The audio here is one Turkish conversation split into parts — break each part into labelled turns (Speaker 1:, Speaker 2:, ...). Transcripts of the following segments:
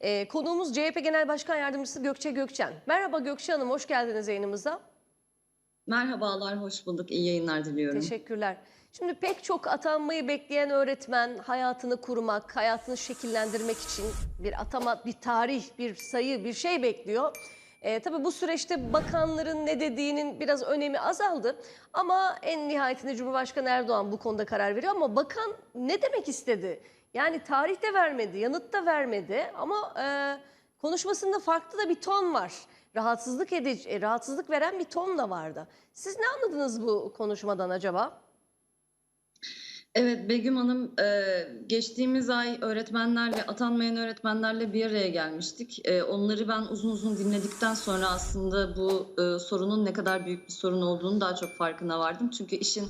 Speaker 1: Ee, konuğumuz CHP Genel Başkan Yardımcısı Gökçe Gökçen. Merhaba Gökçe Hanım, hoş geldiniz yayınımıza.
Speaker 2: Merhabalar, hoş bulduk. İyi yayınlar diliyorum.
Speaker 1: Teşekkürler. Şimdi pek çok atanmayı bekleyen öğretmen hayatını kurmak, hayatını şekillendirmek için bir atama, bir tarih, bir sayı, bir şey bekliyor. Ee, tabii bu süreçte bakanların ne dediğinin biraz önemi azaldı. Ama en nihayetinde Cumhurbaşkanı Erdoğan bu konuda karar veriyor. Ama bakan ne demek istedi? Yani tarih de vermedi, yanıt da vermedi ama e, konuşmasında farklı da bir ton var. Rahatsızlık edici, e, rahatsızlık veren bir ton da vardı. Siz ne anladınız bu konuşmadan acaba?
Speaker 2: Evet Begüm Hanım, geçtiğimiz ay öğretmenlerle, atanmayan öğretmenlerle bir araya gelmiştik. Onları ben uzun uzun dinledikten sonra aslında bu sorunun ne kadar büyük bir sorun olduğunu daha çok farkına vardım. Çünkü işin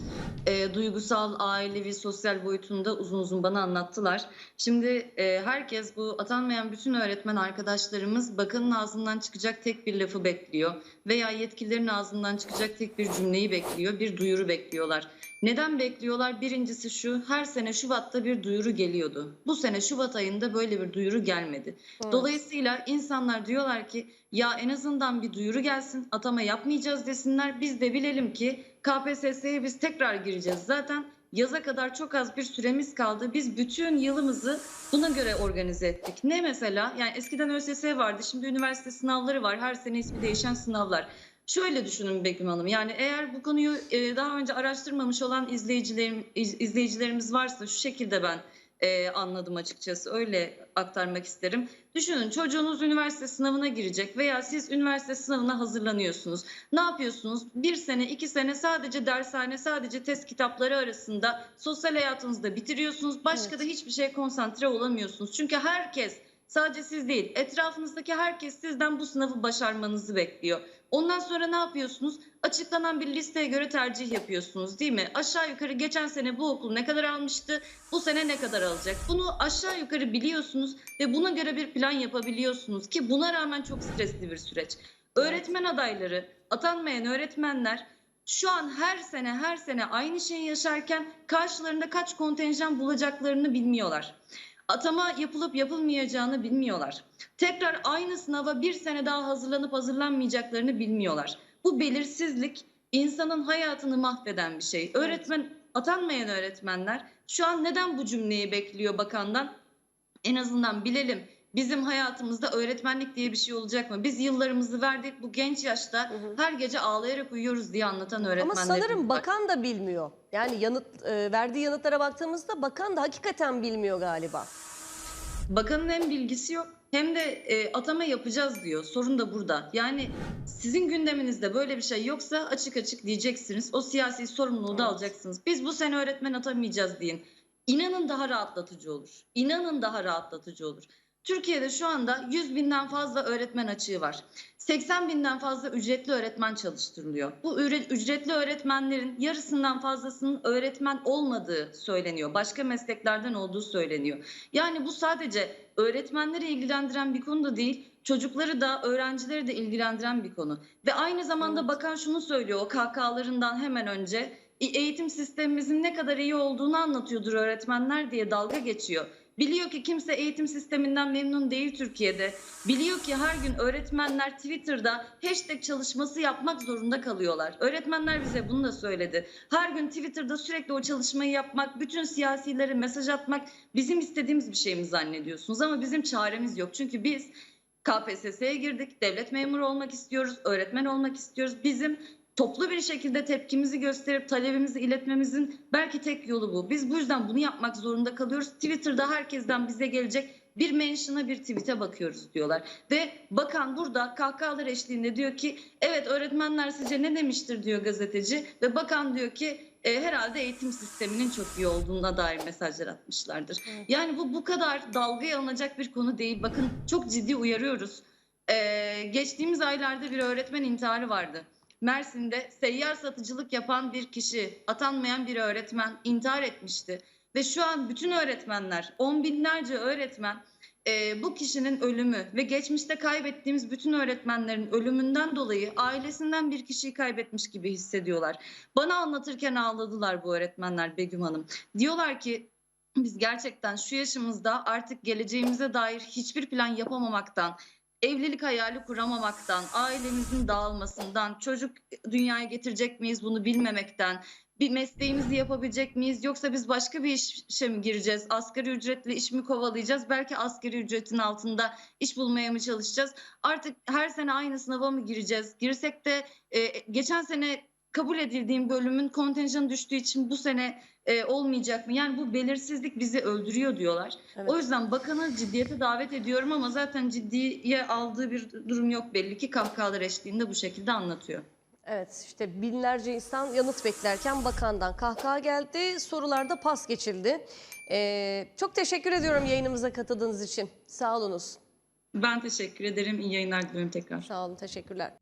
Speaker 2: duygusal, ailevi, sosyal boyutunu da uzun uzun bana anlattılar. Şimdi herkes bu atanmayan bütün öğretmen arkadaşlarımız bakanın ağzından çıkacak tek bir lafı bekliyor. Veya yetkililerin ağzından çıkacak tek bir cümleyi bekliyor, bir duyuru bekliyorlar. Neden bekliyorlar? Birincisi şu, her sene Şubat'ta bir duyuru geliyordu. Bu sene Şubat ayında böyle bir duyuru gelmedi.
Speaker 1: Evet.
Speaker 2: Dolayısıyla insanlar diyorlar ki ya en azından bir duyuru gelsin, atama yapmayacağız desinler. Biz de bilelim ki KPSS'ye biz tekrar gireceğiz. Zaten yaza kadar çok az bir süremiz kaldı. Biz bütün yılımızı buna göre organize ettik. Ne mesela? Yani eskiden ÖSS vardı, şimdi üniversite sınavları var. Her sene ismi değişen sınavlar. Şöyle düşünün Begüm Hanım. Yani eğer bu konuyu e, daha önce araştırmamış olan izleyicilerim, iz- izleyicilerimiz varsa şu şekilde ben e, anladım açıkçası. Öyle aktarmak isterim. Düşünün çocuğunuz üniversite sınavına girecek veya siz üniversite sınavına hazırlanıyorsunuz. Ne yapıyorsunuz? Bir sene, iki sene sadece dershane, sadece test kitapları arasında sosyal hayatınızı da bitiriyorsunuz. Başka
Speaker 1: Evet.
Speaker 2: da hiçbir şeye konsantre olamıyorsunuz. Çünkü herkes Sadece siz değil, etrafınızdaki herkes sizden bu sınavı başarmanızı bekliyor. Ondan sonra ne yapıyorsunuz? Açıklanan bir listeye göre tercih yapıyorsunuz değil mi? Aşağı yukarı geçen sene bu okul ne kadar almıştı, bu sene ne kadar alacak? Bunu aşağı yukarı biliyorsunuz ve buna göre bir plan yapabiliyorsunuz ki buna rağmen çok stresli bir süreç. Öğretmen adayları, atanmayan öğretmenler şu an her sene her sene aynı şeyi yaşarken karşılarında kaç kontenjan bulacaklarını bilmiyorlar. Atama yapılıp yapılmayacağını bilmiyorlar. Tekrar aynı sınava bir sene daha hazırlanıp hazırlanmayacaklarını bilmiyorlar. Bu belirsizlik insanın hayatını mahveden bir şey. Öğretmen atanmayan öğretmenler şu an neden bu cümleyi bekliyor bakandan? En azından bilelim bizim hayatımızda öğretmenlik diye bir şey olacak mı? Biz yıllarımızı verdik bu genç yaşta
Speaker 1: Hı hı.
Speaker 2: her gece ağlayarak uyuyoruz diye anlatan
Speaker 1: Ama
Speaker 2: öğretmenlerimiz
Speaker 1: sanırım bakan da bilmiyor. Yani yanıt e, verdiği yanıtlara baktığımızda bakan da hakikaten bilmiyor galiba.
Speaker 2: Bakanın hem bilgisi yok hem de e, atama yapacağız diyor. Sorun da burada. Yani sizin gündeminizde böyle bir şey yoksa açık açık diyeceksiniz. O siyasi sorumluluğu da
Speaker 1: Evet.
Speaker 2: alacaksınız. Biz bu sene öğretmen atamayacağız deyin. İnanın daha rahatlatıcı olur. İnanın daha rahatlatıcı olur. Türkiye'de şu anda 100 binden fazla öğretmen açığı var. 80 binden fazla ücretli öğretmen çalıştırılıyor. Bu ücretli öğretmenlerin yarısından fazlasının öğretmen olmadığı söyleniyor. Başka mesleklerden olduğu söyleniyor. Yani bu sadece öğretmenleri ilgilendiren bir konu da değil, çocukları da öğrencileri de ilgilendiren bir konu. Ve aynı zamanda bakan şunu söylüyor o KK'larından hemen önce "E, eğitim sistemimizin ne kadar iyi olduğunu anlatıyordur öğretmenler diye dalga geçiyor. Biliyor ki kimse eğitim sisteminden memnun değil Türkiye'de. Biliyor ki her gün öğretmenler Twitter'da hashtag çalışması yapmak zorunda kalıyorlar. Öğretmenler bize bunu da söyledi. Her gün Twitter'da sürekli o çalışmayı yapmak, bütün siyasilere mesaj atmak bizim istediğimiz bir şey mi zannediyorsunuz? Ama bizim çaremiz yok. Çünkü biz KPSS'ye girdik, devlet memuru olmak istiyoruz, öğretmen olmak istiyoruz. Bizim toplu bir şekilde tepkimizi gösterip talebimizi iletmemizin belki tek yolu bu. Biz bu yüzden bunu yapmak zorunda kalıyoruz. Twitter'da herkesten bize gelecek bir mention'a bir tweet'e bakıyoruz diyorlar. Ve bakan burada kahkahalar eşliğinde diyor ki evet öğretmenler sizce ne demiştir diyor gazeteci ve bakan diyor ki "E, herhalde eğitim sisteminin çok iyi olduğuna dair mesajlar atmışlardır. Yani bu bu kadar dalgaya alınacak bir konu değil. Bakın çok ciddi uyarıyoruz. Ee, geçtiğimiz aylarda bir öğretmen intiharı vardı. Mersin'de seyyar satıcılık yapan bir kişi, atanmayan bir öğretmen intihar etmişti. Ve şu an bütün öğretmenler, on binlerce öğretmen e, bu kişinin ölümü ve geçmişte kaybettiğimiz bütün öğretmenlerin ölümünden dolayı ailesinden bir kişiyi kaybetmiş gibi hissediyorlar. Bana anlatırken ağladılar bu öğretmenler Begüm Hanım. Diyorlar ki biz gerçekten şu yaşımızda artık geleceğimize dair hiçbir plan yapamamaktan, evlilik hayali kuramamaktan, ailemizin dağılmasından, çocuk dünyaya getirecek miyiz bunu bilmemekten, bir mesleğimizi yapabilecek miyiz yoksa biz başka bir işe mi gireceğiz? Asgari ücretli iş mi kovalayacağız? Belki asgari ücretin altında iş bulmaya mı çalışacağız? Artık her sene aynı sınava mı gireceğiz? Girsek de e, geçen sene kabul edildiğim bölümün kontenjanı düştüğü için bu sene e, olmayacak mı? Yani bu belirsizlik bizi öldürüyor diyorlar.
Speaker 1: Evet.
Speaker 2: O yüzden bakanı ciddiyete davet ediyorum ama zaten ciddiye aldığı bir durum yok belli ki kahkahalar eşliğinde bu şekilde anlatıyor.
Speaker 1: Evet işte binlerce insan yanıt beklerken bakandan kahkaha geldi. Sorularda pas geçildi. Ee, çok teşekkür ediyorum yayınımıza katıldığınız için. Sağ olunuz.
Speaker 2: Ben teşekkür ederim. İyi yayınlar diliyorum tekrar.
Speaker 1: Sağ olun, teşekkürler.